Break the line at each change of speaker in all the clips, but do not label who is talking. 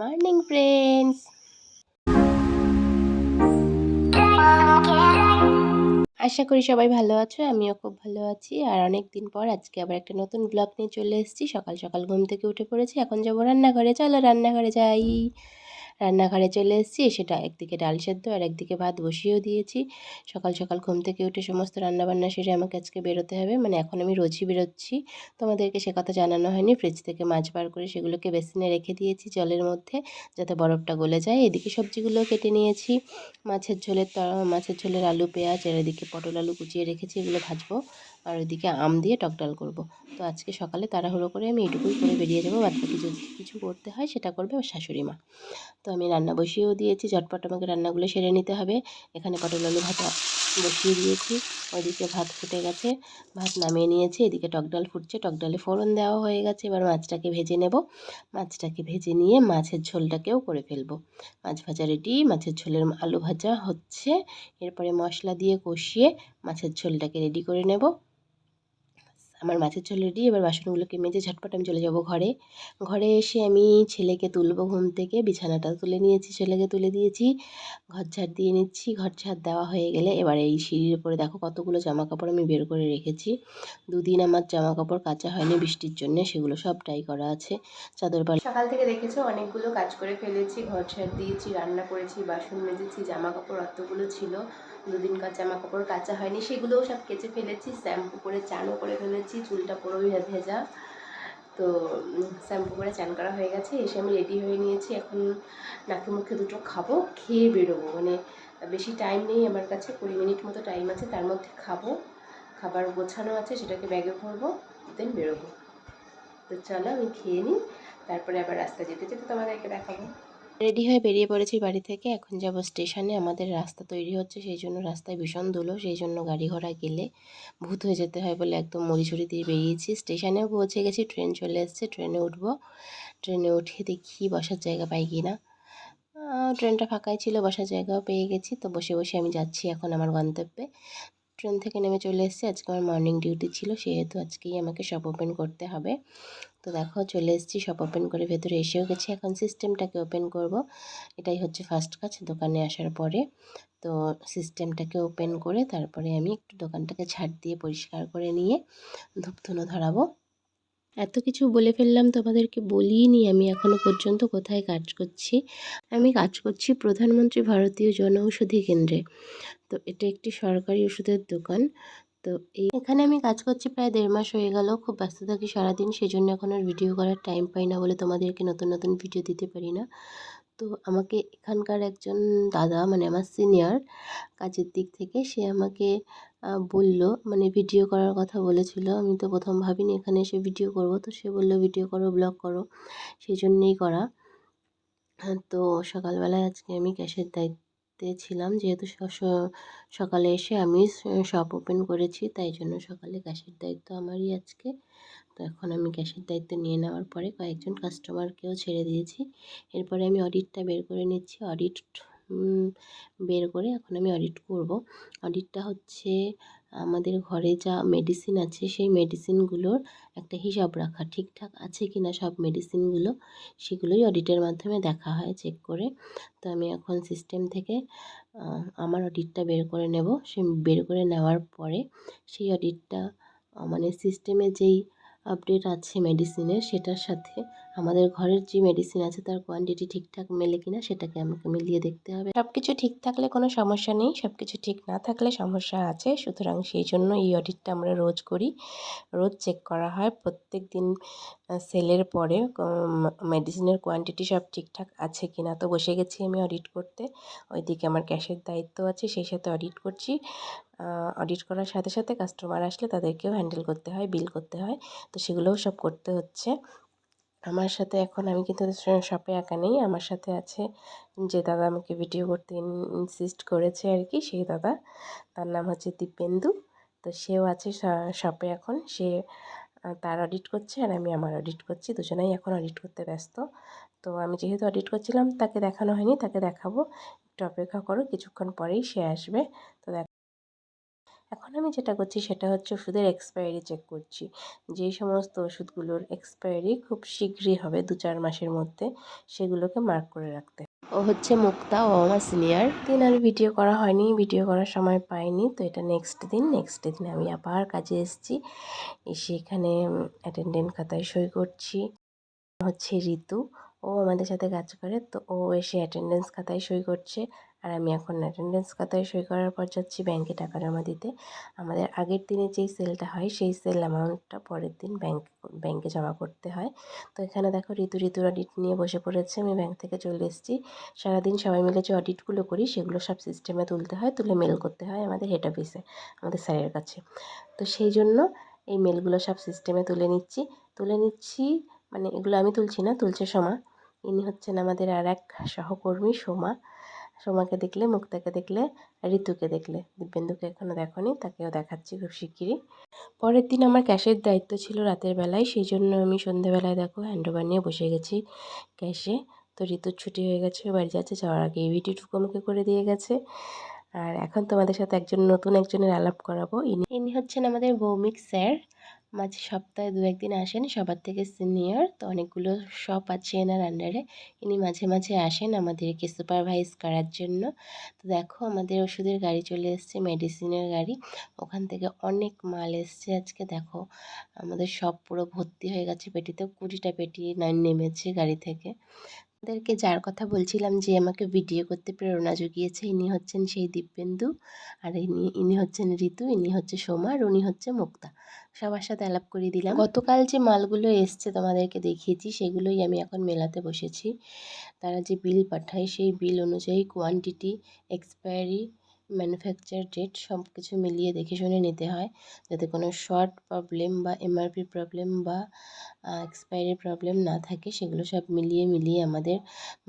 Morning friends আশা করি সবাই ভালো আছো, আমিও খুব ভালো আছি। আর অনেক দিন পর আজকে আবার একটা নতুন ব্লগ নিয়ে চলে এসেছি। সকাল সকাল ঘুম থেকে উঠে পড়েছি, এখন যাব রান্নাঘরে। চলো রান্নাঘরে যাই। রান্নাঘরে চলে এসেছি, সেটা একদিকে ডাল সেদ্ধ আর একদিকে ভাত বসিয়েও দিয়েছি। সকাল সকাল ঘুম থেকে উঠে সমস্ত রান্নাবান্না সেরে আমাকে আজকে বেরোতে হবে। মানে এখন আমি রোজই বেরোচ্ছি। তোমাদেরকে সে কথা জানানো হয়নি। ফ্রিজ থেকে মাছ বার করে সেগুলোকে বেসিনে রেখে দিয়েছি জলের মধ্যে, যাতে বরফটা গলে যায়। এদিকে সবজিগুলো কেটে নিয়েছি। মাছের ঝোলের মাছের ঝোলের আলু, পেঁয়াজ, আর এদিকে পটল আলু কুচিয়ে রেখেছি, এগুলো ভাজবো। আর ওইদিকে আম দিয়ে টক ডাল করব। তো আজকে সকালে তাড়াহুড়ো করে আমি এটুকুই করে বেরিয়ে যাব। বাদ বাকি যদি কিছু করতে হয় সেটা করবে আমার শাশুড়ি মা। তো আমি রান্না বসিয়েও দিয়েছি, ঝটপট আমাকে রান্নাগুলো সেরে নিতে হবে। এখানে পটল আলু ভাজা বসিয়ে দিয়েছি, ওইদিকে ভাত ফুটে গেছে, ভাত নামিয়ে নিয়েছি, এদিকে টক ডাল ফুটছে, টক ডালে ফোড়ন দেওয়া হয়ে গেছে। এবার মাছটাকে ভেজে নেব। মাছটাকে ভেজে নিয়ে মাছের ঝোলটাকেও করে ফেলব। মাছ ভাজা রেডি মাছের ঝোলের আলু ভাজা হচ্ছে। এরপরে মশলা দিয়ে কষিয়ে মাছের ঝোলটাকে রেডি করে নেব। আমার মাছের ঝোল রেডি, এবার বাসনগুলোকে মেজে ঝটপট আমি চলে যাব ঘরে। ঘরে এসে আমি ছেলেকে তুলবো ঘুম থেকে, বিছানাটা তুলে নিয়েছি, ছেলেকে তুলে দিয়েছি। ঘর ঝাড় দিয়ে নিচ্ছি, ঘর ঝাড় দেওয়া হয়ে গেলে এবার এই সিঁড়ির উপরে দেখো কতগুলো জামা কাপড় আমি বের করে রেখেছি। দুদিন আমার জামা কাপড় কাচা হয়নি বৃষ্টির জন্য, সেগুলো সব টাই করা আছে। চাদর পাল সকাল থেকে দেখেছ অনেকগুলো কাজ করে ফেলেছি, ঘর ঝাড় দিয়েছি, রান্না করেছি, বাসন মেজেছি জামা কাপড় অতগুলো ছিল। দুদিনকার জামা কাপড় কাচা হয়নি, সেগুলোও সব কেচে ফেলেছি, শ্যাম্পু করে, চানও করে ফেলেছি, চুলটা পুরোই ভেজা। তো শ্যাম্পু করে চান করা হয়ে গেছে, এসে আমি রেডি হয়ে নিয়েছি, এখন নাকে মুখে দুটো খাব, খেয়ে বেরোবো মানে বেশি টাইম নেই আমার কাছে, কুড়ি মিনিট মতো টাইম আছে, তার মধ্যে খাব, খাবার গোছানো আছে, সেটাকে ব্যাগে ভরবো, দেন বেরোবো। তো চলো আমি খেয়ে নিই, তারপরে আবার রাস্তা যেতে যেতে তোমাদেরকে দেখাবো। রেডি হয়ে বেরিয়ে পড়েছি বাড়ি থেকে। এখন যাব স্টেশনে। আমাদের রাস্তা তৈরি হচ্ছে, সেই জন্য রাস্তায় ভীষণ ধুলো, সেই জন্য গাড়ি ঘোড়া গেলে ভূত হয়ে যেতে হয় বলে একদম মরিচুরি দিয়ে বেরিয়েছি। স্টেশনেও পৌঁছে গেছি, ট্রেন চলে এসছে, ট্রেনে উঠব। ট্রেনে উঠে দেখি বসার জায়গা পাই কি না। ট্রেনটা ফাঁকাই ছিল, বসার জায়গাও পেয়ে গেছি। তো বসে বসে আমি যাচ্ছি এখন আমার গন্তব্যে। ট্রেন থেকে নেমে চলে এসেছি। আজকে আমার মর্নিং ডিউটি ছিল, সেহেতু আজকেই আমাকে শপ ওপেন করতে হবে। তো দেখো চলে এসেছি সব ওপেন করে ভেতরে এসেও গেছি। এখন সিস্টেমটাকে ওপেন করব। এটাই হচ্ছে ফার্স্ট কাজ, দোকানে আসার পরে। তো সিস্টেমটাকে ওপেন করে তারপরে আমি একটু দোকানটাকে ঝাড় দিয়ে পরিষ্কার করে নিয়ে ধূপধুনো ধরাবো। এত কিছু বলে ফেললাম, তোমাদেরকে বলিনি আমি এখনও পর্যন্ত কোথায় কাজ করছি। আমি কাজ করছি প্রধানমন্ত্রী ভারতীয় জনঔষধি কেন্দ্রে। তো এটা একটি সরকারি ওষুধের দোকান। তো এই এখানে আমি কাজ করছি প্রায় দেড় মাস হয়ে গেল, খুব ব্যস্ত থাকি সারাদিন সেই জন্য এখন আর ভিডিও করার টাইম পাই না বলে তোমাদেরকে নতুন নতুন ভিডিও দিতে পারি না। তো আমাকে এখানকার একজন দাদা মানে আমার সিনিয়র কাজের দিক থেকে, সে আমাকে বলল মানে ভিডিও করার কথা বলেছিল, আমি তো প্রথম ভাবিনি এখানে এসে ভিডিও করব, তো সে বলল ভিডিও করো ব্লগ করো। সেই জন্যেই করা তো সকালবেলায় আজকে আমি ক্যাশের দায়িত্বে ছিলাম যেহেতু সকালে এসে আমি শপ ওপেন করেছি, তাই জন্য সকালে গ্যাসের দায়িত্ব আমারই আজকে। তো এখন আমি গ্যাসের দায়িত্ব নিয়ে নেওয়ার পরে কয়েকজন কাস্টমারকেও ছেড়ে দিয়েছি। এরপরে আমি অডিটটা বের করে নিচ্ছি। অডিট বের করে এখন আমি অডিট করব। অডিটটা হচ্ছে আমাদের ঘরে যা মেডিসিন আছে, সেই মেডিসিনগুলোর একটা হিসাব রাখা। ঠিকঠাক আছে কি না সব মেডিসিনগুলো সেগুলোই অডিটের মাধ্যমে দেখা হয় চেক করে। তো আমি এখন সিস্টেম থেকে আমার অডিটটা বের করে নেব। সে বের করে নেওয়ার পরে সেই অডিটটা মানে সিস্টেমে যেই আপডেট আছে মেডিসিনের সেটার সাথে আমাদের ঘরের যে মেডিসিন আছে তার কোয়ান্টিটি ঠিকঠাক মেলে কিনা সেটাকে আমাকে মিলিয়ে দেখতে হবে। সব কিছু ঠিক থাকলে কোনো সমস্যা নেই সব কিছু ঠিক না থাকলে সমস্যা আছে, সুতরাং সেই জন্য এই অডিটটা আমরা রোজ করি। রোজ চেক করা হয়, প্রত্যেক দিন সেলের পরে মেডিসিনের কোয়ান্টিটি সব ঠিকঠাক আছে কি না তো বসে গেছি আমি অডিট করতে, ওইদিকে আমার ক্যাশের দায়িত্ব আছে, সেই সাথে অডিট করছি। অডিট করার সাথে সাথে কাস্টমার আসলে তাদেরকেও হ্যান্ডেল করতে হয় বিল করতে হয়। তো সেগুলোও সব করতে হচ্ছে। আমার সাথে এখন আমি কিন্তু শপে একা নেই। আমার সাথে আছে যে দাদা আমাকে ভিডিও করতে ইনসিস্ট করেছে আর কি সেই দাদা। তার নাম হচ্ছে দীপেন্দু। তো সেও আছে শপে এখন। সে তার অডিট করছে আর আমি আমার অডিট করছি। দুজনেই এখন অডিট করতে ব্যস্ত। তো আমি যেহেতু অডিট করছিলাম, তাকে দেখানো হয়নি, তাকে দেখাবো। একটু অপেক্ষা করো, কিছুক্ষণ পরেই সে আসবে। তো এখন আমি যেটা করছি সেটা হচ্ছে ওষুধের এক্সপায়ারি চেক করছি। যেই সমস্ত ওষুধগুলোর এক্সপায়ারি খুব শীঘ্রই হবে দু চার মাসের মধ্যে, সেগুলোকে মার্ক করে রাখতে। ও হচ্ছে মুক্তা, ও আমার সিনিয়র দিন আর ভিডিও করা হয়নি ভিডিও করার সময় পাইনি, তো এটা নেক্সট দিন। নেক্সট দিন আমি আবার কাজে এসেছি, এসে এখানে অ্যাটেন্ডেন্ট খাতায় সই করছি। হচ্ছে ঋতু, ও আমাদের সাথে কাজ করে, তো ও এসে অ্যাটেন্ডেন্স খাতায় সই করছে। আর আমি এখন অ্যাটেন্ডেন্স খাতায় সই করার পর যাচ্ছি ব্যাংকে টাকা জমা দিতে। আমাদের আগের দিনে যেই সেলটা হয়, সেই সেল অ্যামাউন্টটা পরের দিন ব্যাংক ব্যাংকে জমা করতে হয়। তো এখানে দেখো ঋতু, ঋতুর অডিট নিয়ে বসে পড়েছে আমি ব্যাংক থেকে চলে এসেছি। সারাদিন সবাই মিলে যে অডিটগুলো করি, সেগুলো সব সিস্টেমে তুলতে হয়, তুলে মেল করতে হয় আমাদের হেড অফিসে আমাদের স্যারের কাছে। তো সেই জন্য এই মেলগুলো সব সিস্টেমে তুলে নিচ্ছি। তুলে নিচ্ছি মানে এগুলো আমি তুলছি না, তুলছে সোমা। ইনি হচ্ছেন আমাদের আর এক সহকর্মী, সোমা। সোমাকে দেখলে, মুক্তাকে দেখলে, ঋতুকে দেখলে। দিব্যেন্দুকে এখনও দেখনি, তাকেও দেখাচ্ছি খুব শিগগিরই। পরের দিন আমার ক্যাশের দায়িত্ব ছিল রাতের বেলায়, সেই জন্য আমি সন্ধেবেলায় দেখো হ্যান্ডওভার নিয়ে বসে গেছি ক্যাশে। তো ঋতুর ছুটি হয়ে গেছে বাড়ি যাচ্ছে, যাওয়ার আগে এই ভিডিওটুকু আমাকে করে দিয়ে গেছে। আর এখন তোমাদের সাথে একজন নতুন একজনের আলাপ করাবো। ইনি ইনি হচ্ছেন আমাদের ভৌমিক স্যার। মাঝে সপ্তাহে দু একদিন আসেন, সবার থেকে সিনিয়র তো অনেকগুলো শপ আছে এনার আন্ডারে ইনি মাঝে মাঝে আসেন আমাদেরকে সুপারভাইজ করার জন্য। তো দেখো আমাদের ওষুধের গাড়ি চলে এসছে মেডিসিনের গাড়ি। ওখান থেকে অনেক মাল এসছে আজকে, দেখো। আমাদের সব পুরো ভর্তি হয়ে গেছে, পেটিতে কুড়িটা পেটি নেমেছে গাড়ি থেকে। আপনাদেরকে যার কথা বলছিলাম যে আমাকে ভিডিও করতে প্রেরণা জুগিয়েছে, ইনি হচ্ছেন সেই দিব্যেন্দু। আর ইনি ইনি হচ্ছেন ঋতু, ইনি হচ্ছে সোমা, আর উনি হচ্ছে মুক্তা। সবার সাথে আলাপ করিয়ে দিলাম। গতকাল যে মালগুলো এসছে তোমাদেরকে দেখিয়েছি, সেগুলোই আমি এখন মেলাতে বসেছি। তারা যে বিল পাঠায়, সেই বিল অনুযায়ী কোয়ান্টিটি এক্সপায়ারি ম্যানুফ্যাকচার ডেট সব কিছু মিলিয়ে দেখে শুনে নিতে হয়, যাতে কোনো শর্ট প্রবলেম বা এমআরপি প্রবলেম বা এক্সপায়ারি প্রবলেম না থাকে, সেগুলো সব মিলিয়ে মিলিয়ে আমাদের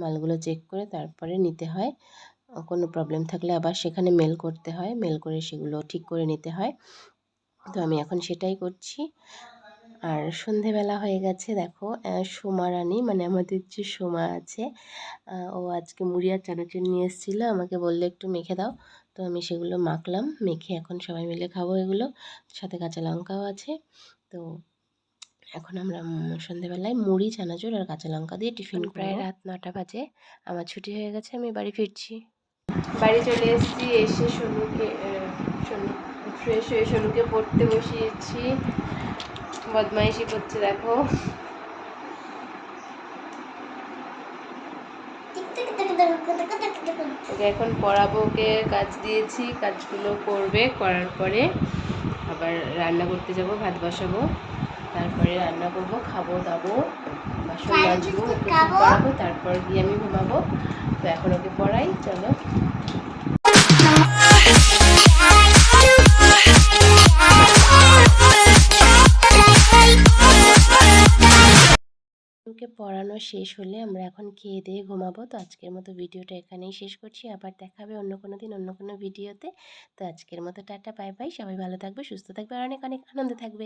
মালগুলো চেক করে তারপরে নিতে হয়। কোনো প্রবলেম থাকলে আবার সেখানে মেল করতে হয় মেল করে সেগুলো ঠিক করে নিতে হয়। তো আমি এখন সেটাই করছি। আর সন্ধেবেলা হয়ে গেছে, দেখো সোমা রানী মানে আমাদের যে সোমা আছে ও আজকে মুড়ি আর চানাচুর নিয়ে এসেছিল, আমাকে বললে একটু মেখে দাও। তো আমি সেগুলো মাখলাম মেখে এখন সবাই মিলে খাব এগুলো। সাথে কাঁচা লঙ্কাও আছে। তো এখন আমরা সন্ধেবেলায় মুড়ি চানাচুর আর কাঁচা লঙ্কা দিয়ে টিফিন প্রায় রাত নটা বাজে। আমার ছুটি হয়ে গেছে আমি বাড়ি ফিরছি। বাড়ি চলে এসেছি এসে সোনুকে সোনু ফ্রেশ হয়ে সোনুকে পড়তে বসিয়েছি। বদমাইশি করছে দেখো। ওকে এখন পড়াবো ওকে কাজ দিয়েছি কাজগুলো করবে করার পরে আবার রান্না করতে যাব ভাত বসাবো তারপরে রান্না করব খাব দাবো বাসন মাজবো ওকে পড়াবো তারপর গিয়ে আমি ঘুমাবো। তো এখন ওকে পড়াই চলো। ওকে পড়ানো শেষ হলে আমরা এখন খেয়ে দিয়ে ঘুমাবো। তো আজকের মতো ভিডিওটা এখানেই শেষ করছি। আবার দেখা হবে অন্য কোনো দিন, অন্য কোনো ভিডিওতে। তো আজকের মতো টাটা, বাই বাই। সবাই ভালো থাকবে, সুস্থ থাকবে, আর অনেক অনেক আনন্দে থাকবে।